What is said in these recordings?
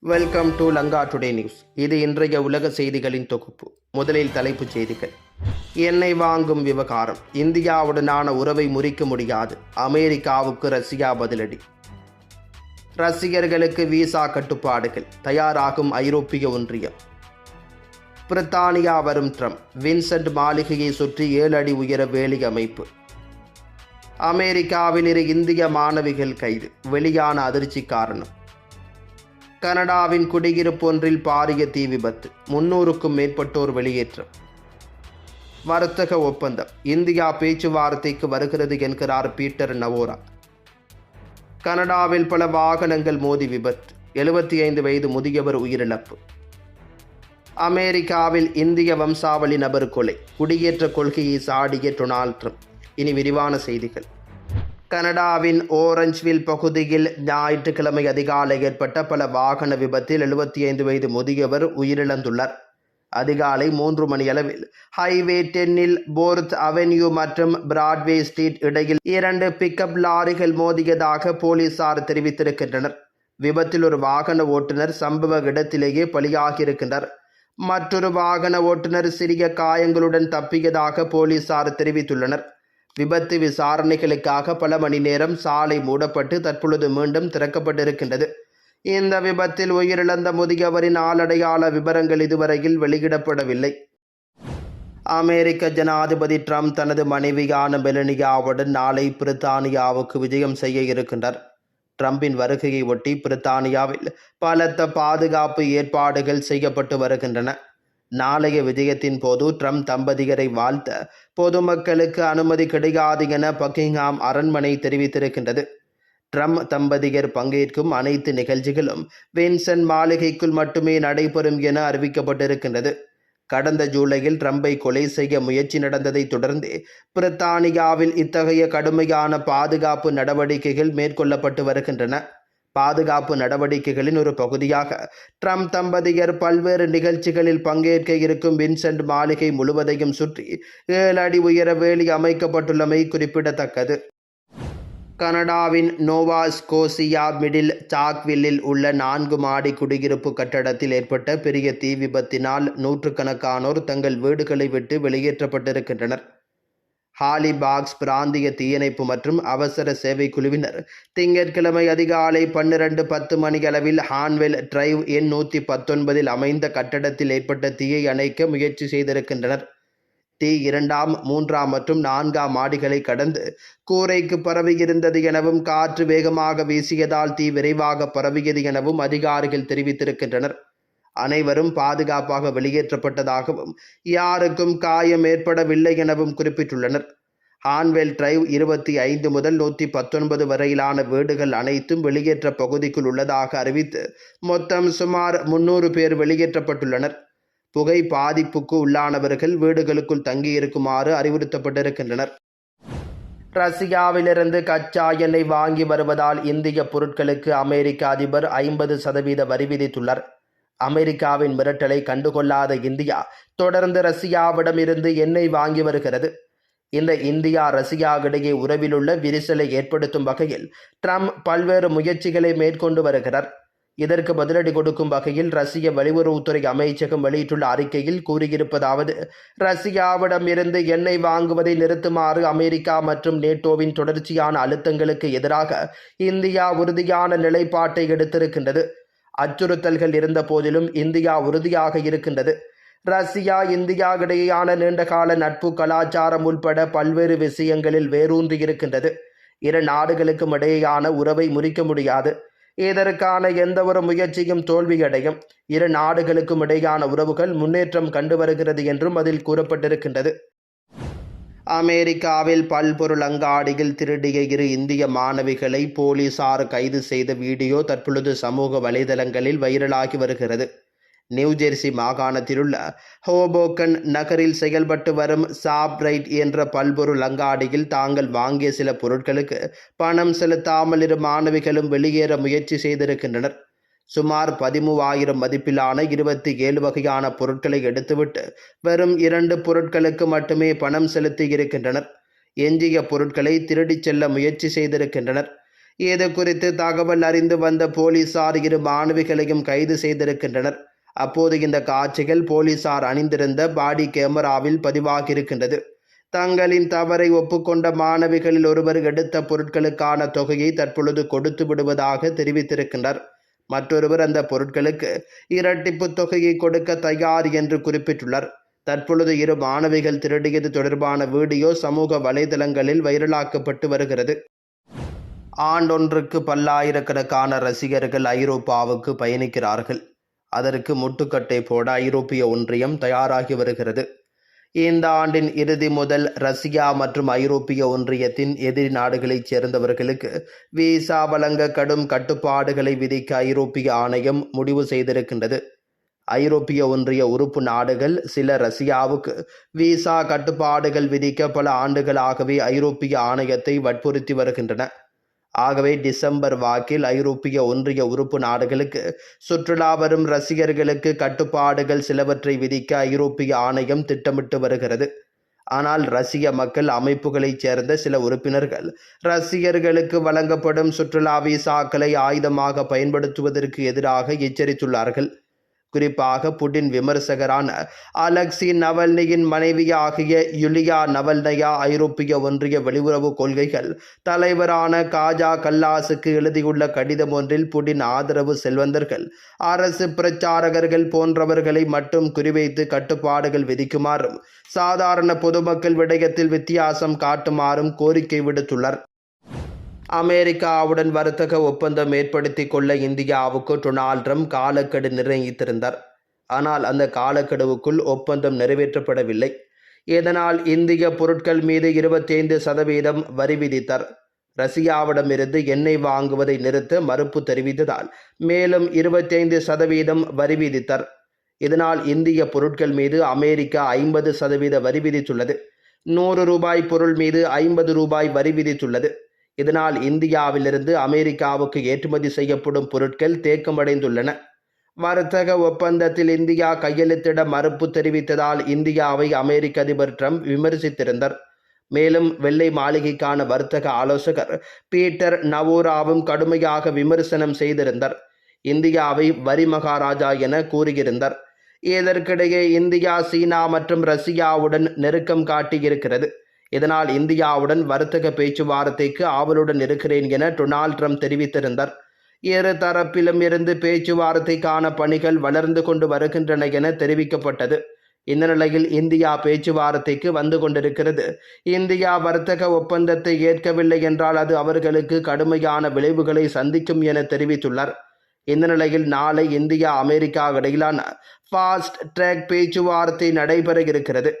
Welcome to Lanka today news இது இன்றைய உலக செய்திகளின் தொகுப்பு. முதலில் தலைப்புச் செய்திகள். எண்ணெய் வாங்கும் விவகாரம். இந்தியாவுடனான உறவை முறிக்க முடியாது. அமெரிக்காவுக்கு ரஷ்யா பதிலடி. ரசிகர்களுக்கு விசா கட்டுப்பாடுகள். தயாராகும் ஐரோப்பிய ஒன்றியம். பிரித்தானியா வரும் ட்ரம்ப். வின்சென்ட் மாளிகையை சுற்றி ஏழு அடி உயர வேலி அமைப்பு. அமெரிக்காவில் இரு இந்திய மாணவிகள் கைது. வெளியான அதிர்ச்சி காரணம். கனடாவின் குடியிருப்பு ஒன்றில் பாரிய தீ விபத்து. முன்னூறுக்கும் மேற்பட்டோர் வெளியேற்றம். வர்த்தக ஒப்பந்தம். இந்தியா பேச்சுவார்த்தைக்கு வருகிறது என்கிறார் பீட்டர் நவோரா. கனடாவில் பல வாகனங்கள் மோதி விபத்து. எழுபத்தி ஐந்து வயது முதியவர் உயிரிழப்பு. அமெரிக்காவில் இந்திய வம்சாவளி நபர் கொலை. குடியேற்ற கொள்கையை சாடிய டொனால்ட் ட்ரம்ப். இனி விரிவான செய்திகள். கனடாவின் ஓரஞ்ச்வில் பகுதியில் ஞாயிற்றுக்கிழமை அதிகாலை ஏற்பட்ட பல வாகன விபத்தில் எழுபத்தி ஐந்து வயது முதியவர் உயிரிழந்துள்ளார். அதிகாலை மூன்று மணியளவில் ஹைவே டென்னில் போர்த் அவென்யூ மற்றும் பிராட்வே ஸ்ட்ரீட் இடையில் இரண்டு பிக்கப் லாரிகள் மோதியதாக போலீசார் தெரிவித்திருக்கின்றனர். விபத்தில் ஒரு வாகன ஓட்டுநர் சம்பவ இடத்திலேயே பலியாகியிருக்கின்றார். மற்றொரு வாகன ஓட்டுநர் சிறிய காயங்களுடன் தப்பியதாக போலீசார் தெரிவித்துள்ளனர். விபத்து விசாரணைகளுக்காக பல மணி நேரம் சாலை மூடப்பட்டு தற்பொழுது மீண்டும் திறக்கப்பட்டிருக்கின்றது. இந்த விபத்தில் உயிரிழந்த முதியவரின் ஆளடையாள விவரங்கள் இதுவரையில் வெளியிடப்படவில்லை. அமெரிக்க ஜனாதிபதி ட்ரம்ப் தனது மனைவியான மெலனியாவுடன் நாளை பிரித்தானியாவுக்கு விஜயம் செய்ய இருக்கின்றார். ட்ரம்பின் வருகையை ஒட்டி பிரித்தானியாவில் பலத்த பாதுகாப்பு ஏற்பாடுகள் செய்யப்பட்டு வருகின்றன. நாளைய விஜயத்தின் போது ட்ரம்ப் தம்பதியரை வாழ்த்த பொதுமக்களுக்கு அனுமதி கிடையாது என பக்கிங்ஹாம் அரண்மனை தெரிவித்திருக்கின்றது. ட்ரம்ப் தம்பதியர் பங்கேற்கும் அனைத்து நிகழ்ச்சிகளும் வின்சன் மாளிகைக்குள் மட்டுமே நடைபெறும் என அறிவிக்கப்பட்டிருக்கின்றது. கடந்த ஜூலையில் ட்ரம்பை கொலை செய்ய முயற்சி நடந்ததை தொடர்ந்து பிரித்தானியாவில் இத்தகைய கடுமையான பாதுகாப்பு நடவடிக்கைகள் மேற்கொள்ளப்பட்டு வருகின்றன. பாதுகாப்பு நடவடிக்கைகளின் ஒரு பகுதியாக. ட்ரம்ப் தம்பதியர் பல்வேறு நிகழ்ச்சிகளில் பங்கேற்க இருக்கும் வின்சென்ட் மாளிகை முழுவதையும் சுற்றி ஏழு அடி உயர வேலி அமைக்கப்பட்டுள்ளமை குறிப்பிடத்தக்கது. கனடாவின் நோவா ஸ்கோசியா மிடில் சாக்வில்லில் உள்ள நான்கு மாடி குடியிருப்பு கட்டடத்தில் ஏற்பட்ட பெரிய தீ விபத்தினால் நூற்றுக்கணக்கானோர் தங்கள் வீடுகளை விட்டு வெளியேற்றப்பட்டிருக்கின்றனர். ஹாலிபாக்ஸ் பிராந்திய தீயணைப்பு மற்றும் அவசர சேவை குழுவினர் திங்கட்கிழமை அதிகாலை பன்னிரண்டு பத்து மணியளவில் ஹான்வெல் டிரைவ் எண் நூற்றி பத்தொன்பதில் அமைந்த கட்டடத்தில் ஏற்பட்ட தீயை அணைக்க முயற்சி செய்திருக்கின்றனர். தீ இரண்டாம் மூன்றாம் மற்றும் நான்காம் மாடிகளை கடந்து கூரைக்கு பரவியிருந்தது எனவும் காற்று வேகமாக வீசியதால் தீ விரைவாக பரவியது எனவும் அதிகாரிகள் தெரிவித்திருக்கின்றனர். அனைவரும் பாதுகாப்பாக வெளியேற்றப்பட்டதாகவும் யாருக்கும் காயம் ஏற்படவில்லை எனவும் குறிப்பிட்டுள்ளனர். ஹான்வெல் டிரைவ் இருபத்தி ஐந்து முதல் நூற்றி பத்தொன்பது வரையிலான வீடுகள் அனைத்தும் வெளியேற்ற பகுதிக்குள் உள்ளதாக அறிவித்து மொத்தம் சுமார் முன்னூறு பேர் வெளியேற்றப்பட்டுள்ளனர். புகை பாதிப்புக்கு உள்ளானவர்கள் வீடுகளுக்குள் தங்கியிருக்குமாறு அறிவுறுத்தப்பட்டிருக்கின்றனர். ரஷ்யாவிலிருந்து கச்சா எண்ணெய் வாங்கி வருவதால் இந்திய பொருட்களுக்கு அமெரிக்க அதிபர் ஐம்பது சதவீத வரி விதித்துள்ளார். அமெரிக்காவின் மிரட்டலை கண்டுகொள்ளாத இந்தியா தொடர்ந்து ரஷ்யாவிடம் இருந்து எண்ணெய் வாங்கி வருகிறது. இந்த இந்தியா ரஷ்யா இடையே உறவிலுள்ள விரிசலை ஏற்படுத்தும் வகையில் ட்ரம்ப் பல்வேறு முயற்சிகளை மேற்கொண்டு வருகிறார். இதற்கு பதிலடி கொடுக்கும் வகையில் ரஷ்ய வெளியுறவுத்துறை அமைச்சகம் வெளியிட்டுள்ள அறிக்கையில் கூறியிருப்பதாவது ரஷ்யாவிடம் இருந்து எண்ணெய் வாங்குவதை நிறுத்துமாறு அமெரிக்கா மற்றும் நேட்டோவின் தொடர்ச்சியான அழுத்தங்களுக்கு எதிராக இந்தியா உறுதியான நிலைப்பாட்டை எடுத்திருக்கின்றது. அச்சுறுத்தல்கள் இருந்த போதிலும் இந்தியா உறுதியாக இருக்கின்றது. ரஷ்யா இந்தியா இடையேயான நீண்டகால நட்பு கலாச்சாரம் உள்பட பல்வேறு விஷயங்களில் வேரூன்றி இருக்கின்றது. இரு நாடுகளுக்கும் இடையேயான உறவை முறிக்க முடியாது. இதற்கான எந்த ஒரு முயற்சியும் தோல்வியடையும். இரு நாடுகளுக்கும் இடையான உறவுகள் முன்னேற்றம் கண்டு வருகிறது என்றும் அதில் கூறப்பட்டிருக்கின்றது. அமெரிக்காவில் பல்பொருள் அங்காடியில் திருடிய இரு இந்திய மாணவிகளை போலீசார் கைது செய்த வீடியோ தற்பொழுது சமூக வலைதளங்களில் வைரலாகி வருகிறது. நியூஜெர்சி மாகாணத்திலுள்ள ஹோபோக்கன் நகரில் செயல்பட்டு வரும் சாப்ரைட் என்ற பல்பொருள் அங்காடியில் தாங்கள் வாங்கிய சில பொருட்களுக்கு பணம் செலுத்தாமல் இரு மாணவிகளும் வெளியேற முயற்சி செய்திருக்கின்றனர். சுமார் பதிமூவாயிரம் மதிப்பிலான இருபத்தி ஏழு வகையான பொருட்களை எடுத்துவிட்டு வெறும் இரண்டு பொருட்களுக்கு மட்டுமே பணம் செலுத்தி இருக்கின்றனர். எஞ்சிய பொருட்களை திருடிச் செல்ல முயற்சி செய்திருக்கின்றனர். இது குறித்து தகவல் அறிந்து வந்த போலீசார் இரு மாணவிகளையும் கைது செய்திருக்கின்றனர். அப்போது இந்த காட்சிகள் போலீசார் அணிந்திருந்த பாடி கேமராவில் பதிவாகியிருக்கின்றது. தங்களின் தவறை ஒப்புக்கொண்ட மாணவிகளில் ஒருவர் எடுத்த பொருட்களுக்கான தொகையை தற்பொழுது கொடுத்து விடுவதாக தெரிவித்திருக்கின்றார். மற்றொருவர் அந்த பொருட்களுக்கு இரட்டிப்பு தொகையை கொடுக்க தயார் என்று குறிப்பிட்டுள்ளார். தற்பொழுது இரு மாணவிகள் திருடியது தொடர்பான வீடியோ சமூக வலைதளங்களில் வைரலாக்கப்பட்டு வருகிறது. ஆண்டொன்றுக்கு பல்லாயிரக்கணக்கான ரசிகர்கள் ஐரோப்பாவுக்கு பயணிக்கிறார்கள். அதற்கு முட்டுக்கட்டை போட ஐரோப்பிய ஒன்றியம் தயாராகி வருகிறது. இந்த ஆண்டின் இறுதி முதல் ரஷ்யா மற்றும் ஐரோப்பிய ஒன்றியத்தின் எதிரி நாடுகளைச் சேர்ந்தவர்களுக்கு விசா வழங்க கடும் கட்டுப்பாடுகளை விதிக்க ஐரோப்பிய ஆணையம் முடிவு செய்திருக்கின்றது. ஐரோப்பிய ஒன்றிய உறுப்பு நாடுகள் சில ரஷ்யாவுக்கு விசா கட்டுப்பாடுகள் விதிக்க பல ஆண்டுகளாகவே ஐரோப்பிய ஆணையத்தை வற்புறுத்தி வருகின்றன. ஆகவே டிசம்பர் வாக்கில் ஐரோப்பிய ஒன்றிய உறுப்பு நாடுகளுக்கு சுற்றுலா வரும் ரசிகர்களுக்கு கட்டுப்பாடுகள் சிலவற்றை விதிக்க ஐரோப்பிய ஆணையம் திட்டமிட்டு வருகிறது. ஆனால் ரஷ்ய மக்கள் அமைப்புகளைச் சேர்ந்த சில உறுப்பினர்கள் ரஷ்யர்களுக்கு வழங்கப்படும் சுற்றுலா விசாக்களை ஆயுதமாக பயன்படுத்துவதற்கு எதிராக எச்சரித்துள்ளார்கள். குறிப்பாக புடின் விமர்சகரான அலெக்சி நவல்னியின் மனைவியாகிய யுலியா நவல்னயா ஐரோப்பிய ஒன்றிய வெளியுறவு கொள்கைகள் தலைவரான காஜா கல்லாஸுக்கு எழுதியுள்ள கடிதம் ஒன்றில் புடின் ஆதரவு செல்வந்தர்கள் அரசு பிரச்சாரகர்கள் போன்றவர்களை மட்டும் குறிவைத்து கட்டுப்பாடுகள் விதிக்குமாறும் சாதாரண பொதுமக்கள் விடயத்தில் வித்தியாசம் காட்டுமாறும் கோரிக்கை விடுத்துள்ளார். அமெரிக்காவுடன் வர்த்தக ஒப்பந்தம் ஏற்படுத்தி கொள்ள இந்தியாவுக்கு டொனால்ட் ட்ரம்ப் காலக்கெடு நிர்ணயித்திருந்தார். ஆனால் அந்த காலக்கெடுவுக்குள் ஒப்பந்தம் நிறைவேற்றப்படவில்லை. இதனால் இந்திய பொருட்கள் மீது இருபத்தைந்து சதவீதம் வரி விதித்தார். ரஷ்யாவிடமிருந்து எண்ணெய் வாங்குவதை நிறுத்த மறுப்பு தெரிவித்ததால் மேலும் இருபத்தைந்து சதவீதம் வரி விதித்தார். இதனால் இந்திய பொருட்கள் மீது அமெரிக்கா ஐம்பது சதவீத வரி விதித்துள்ளது. நூறு ரூபாய் பொருள் மீது ஐம்பது ரூபாய் வரி விதித்துள்ளது. இதனால் இந்தியாவிலிருந்து அமெரிக்காவுக்கு ஏற்றுமதி செய்யப்படும் பொருட்கள் தேக்கமடைந்துள்ளன. வர்த்தக ஒப்பந்தத்தில் இந்தியா கையெழுத்திட மறுப்பு தெரிவித்ததால் இந்தியாவை அமெரிக்க அதிபர் ட்ரம்ப் விமர்சித்திருந்தார். மேலும் வெள்ளை மாளிகைக்கான வர்த்தக ஆலோசகர் பீட்டர் நவோராவும் கடுமையாக விமர்சனம் செய்திருந்தார். இந்தியாவை வரி மகாராஜா என கூறியிருந்தார். இதற்கிடையே இந்தியா சீனா மற்றும் ரஷ்யாவுடன் நெருக்கம் காட்டியிருக்கிறது. இதனால் இந்தியாவுடன் வர்த்தக பேச்சுவார்த்தைக்கு ஆவலுடன் இருக்கிறேன் என டொனால்ட் ட்ரம்ப் தெரிவித்திருந்தார். இரு தரப்பிலும் இருந்து பேச்சுவார்த்தைக்கான பணிகள் வளர்ந்து கொண்டு வருகின்றன என தெரிவிக்கப்பட்டது. இந்த நிலையில் இந்தியா பேச்சுவார்த்தைக்கு வந்து கொண்டிருக்கிறது. இந்தியா வர்த்தக ஒப்பந்தத்தை ஏற்கவில்லை என்றால் அது அவர்களுக்கு கடுமையான விளைவுகளை சந்திக்கும் என தெரிவித்துள்ளார். இந்த நிலையில் நாளை இந்தியா அமெரிக்கா இடையிலான ஃபாஸ்ட் ட்ராக் பேச்சுவார்த்தை நடைபெற இருக்கிறது.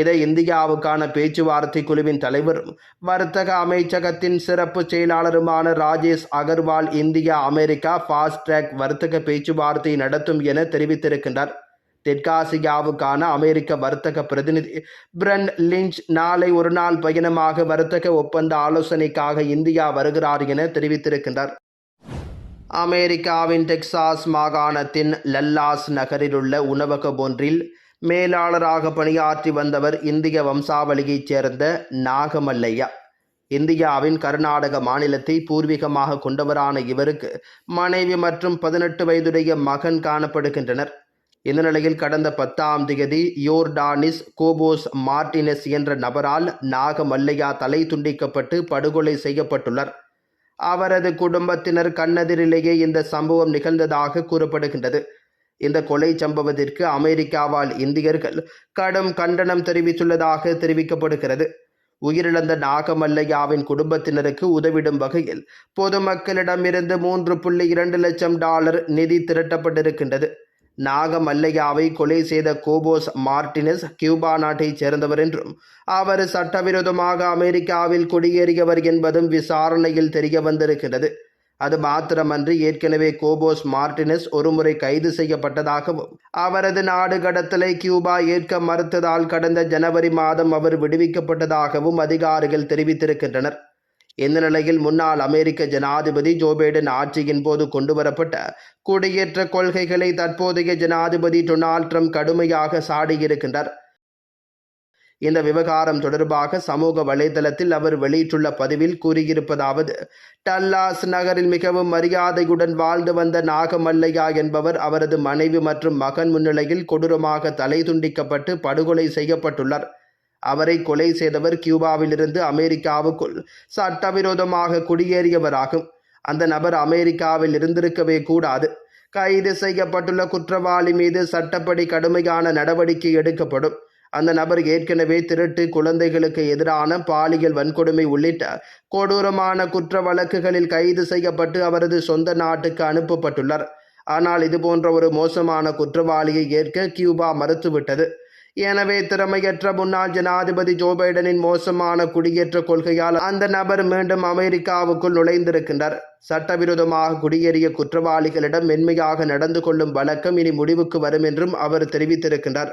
இதை இந்தியாவுக்கான பேச்சுவார்த்தை குழுவின் தலைவரும் வர்த்தக அமைச்சகத்தின் சிறப்பு செயலாளருமான Rajesh Agarwal India America fast track வர்த்தக பேச்சுவார்த்தை நடத்தும் என தெரிவித்திருக்கின்றார். தெற்காசியாவுக்கான அமெரிக்க வர்த்தக பிரதிநிதி பிரன் லிஞ்ச் நாளை ஒரு நாள் பயணமாக வர்த்தக ஒப்பந்த ஆலோசனைக்காக இந்தியா வருகிறார் என தெரிவித்திருக்கின்றார். அமெரிக்காவின் டெக்சாஸ் மாகாணத்தின் லல்லாஸ் நகரிலுள்ள உணவகம் ஒன்றில் மேலாளராக பணியாற்றி வந்தவர் இந்திய வம்சாவளியைச் சேர்ந்த நாகமல்லையா. இந்தியாவின் கர்நாடக மாநிலத்தை பூர்வீகமாக கொண்டவரான இவருக்கு மனைவி மற்றும் பதினெட்டு வயதுடைய மகன் காணப்படுகின்றனர். இந்த நிலையில் கடந்த பத்தாம் தேதி யோர்டானிஸ் கோபோஸ் மார்டினஸ் என்ற நபரால் நாகமல்லையா தலை துண்டிக்கப்பட்டு படுகொலை செய்யப்பட்டுள்ளார். அவரது குடும்பத்தினர் கண்ணதிரிலேயே இந்த சம்பவம் நிகழ்ந்ததாக கூறப்படுகின்றது. இந்த கொலை சம்பவத்திற்கு அமெரிக்காவால் இந்தியர்கள் கடும் கண்டனம் தெரிவித்துள்ளதாக தெரிவிக்கப்படுகிறது. உயிரிழந்த நாகமல்லையாவின் குடும்பத்தினருக்கு உதவிடும் வகையில் பொதுமக்களிடமிருந்து மூன்று புள்ளி இரண்டு லட்சம் டாலர் நிதி திரட்டப்பட்டிருக்கின்றது. நாகமல்லையாவை கொலை செய்த கோபோஸ் மார்டினஸ் கியூபா நாட்டைச் சேர்ந்தவர் என்றும் அவர் சட்டவிரோதமாக அமெரிக்காவில் குடியேறியவர் என்பதும் விசாரணையில் தெரிய வந்திருக்கிறது அது மாத்திரமன்றி ஏற்கனவே கோபோஸ் மார்டினஸ் ஒருமுறை கைது செய்யப்பட்டதாகவும் அவரது நாடு கடத்தலை கியூபா ஏற்க மறுத்ததால் கடந்த ஜனவரி மாதம் அவர் விடுவிக்கப்பட்டதாகவும் அதிகாரிகள் தெரிவித்திருக்கின்றனர். இந்த நிலையில் முன்னாள் அமெரிக்க ஜனாதிபதி ஜோ பைடன் ஆட்சியின் போது கொண்டுவரப்பட்ட குடியேற்ற கொள்கைகளை தற்போதைய ஜனாதிபதி டொனால்ட் ட்ரம்ப் கடுமையாக சாடியிருக்கின்றார். இந்த விவகாரம் தொடர்பாக சமூக வலைதளத்தில் அவர் வெளியிட்டுள்ள பதிவில் கூறியிருப்பதாவது டல்லாஸ் நகரில் மிகவும் மரியாதையுடன் வாழ்ந்து வந்த நாகமல்லையா என்பவர் அவரது மனைவி மற்றும் மகன் முன்னிலையில் கொடூரமாக தலை துண்டிக்கப்பட்டு படுகொலை செய்யப்பட்டுள்ளார். அவரை கொலை செய்தவர் கியூபாவிலிருந்து அமெரிக்காவுக்குள் சட்டவிரோதமாக குடியேறியவராகும். அந்த நபர் அமெரிக்காவில் இருந்திருக்கவே கூடாது. கைது செய்யப்பட்டுள்ள குற்றவாளி மீது சட்டப்படி கடுமையான நடவடிக்கை எடுக்கப்படும். அந்த நபர் ஏற்கனவே திருட்டு குழந்தைகளுக்கு எதிரான பாலியல் வன்கொடுமை உள்ளிட்ட கொடூரமான குற்ற வழக்குகளில் கைது செய்யப்பட்டு அவரது சொந்த நாட்டுக்கு அனுப்பப்பட்டுள்ளார். ஆனால் இதுபோன்ற ஒரு மோசமான குற்றவாளியை ஏற்க கியூபா மறுத்துவிட்டது. எனவே திறமையற்ற முன்னாள் ஜனாதிபதி ஜோ பைடனின் மோசமான குடியேற்ற கொள்கையால் அந்த நபர் மீண்டும் அமெரிக்காவுக்குள் நுழைந்திருக்கின்றார். சட்டவிரோதமாக குடியேறிய குற்றவாளிகளிடம் மென்மையாக நடந்து கொள்ளும் வழக்கம் இனி முடிவுக்கு வரும் என்றும் அவர் தெரிவித்திருக்கின்றார்.